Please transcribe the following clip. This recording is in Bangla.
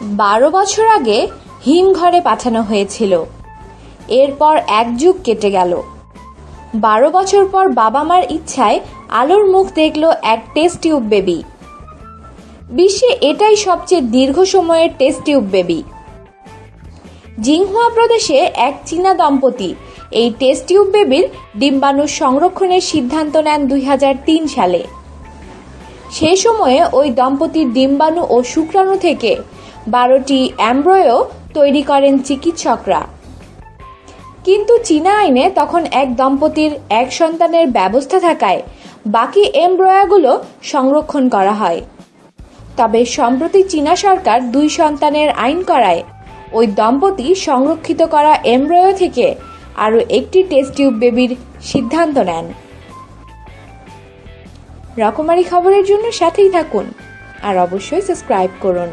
বারো বছর আগে হিমঘরে পাঠানো হয়েছিল। এরপর এক যুগ কেটে গেল। বারো বছর পর বাবা মার ইচ্ছায় আলোর মুখ দেখল এক টেস্ট টিউব বেবি। বিশ্বে এটাই সবচেয়ে দীর্ঘ সময়ের টেস্ট টিউব বেবি। জিংহুয়া প্রদেশে এক চীনা দম্পতি এই টেস্ট টিউব বেবির ডিম্বাণু সংরক্ষণের সিদ্ধান্ত নেন দুই হাজার তিন সালে। সে সময়ে ওই দম্পতির ডিম্বাণু ও শুক্রাণু থেকে বারোটি অ্যাম্ব্রয়ো তৈরি করেন চিকিৎসকরা। কিন্তু চীনা আইনে তখন এক দম্পতির এক সন্তানের ব্যবস্থা থাকায় বাকি এমব্রয়াগুলো সংরক্ষণ করা হয়। তবে সম্প্রতি চীনা সরকার দুই সন্তানের আইন করায় ওই দম্পতি সংরক্ষিত করা এমব্রয় থেকে আরও একটি টেস্ট টিউব বেবির সিদ্ধান্ত নেন। রকমারি খবরের জন্য সাথেই থাকুন। আর অবশ্যই সাবস্ক্রাইব করুন।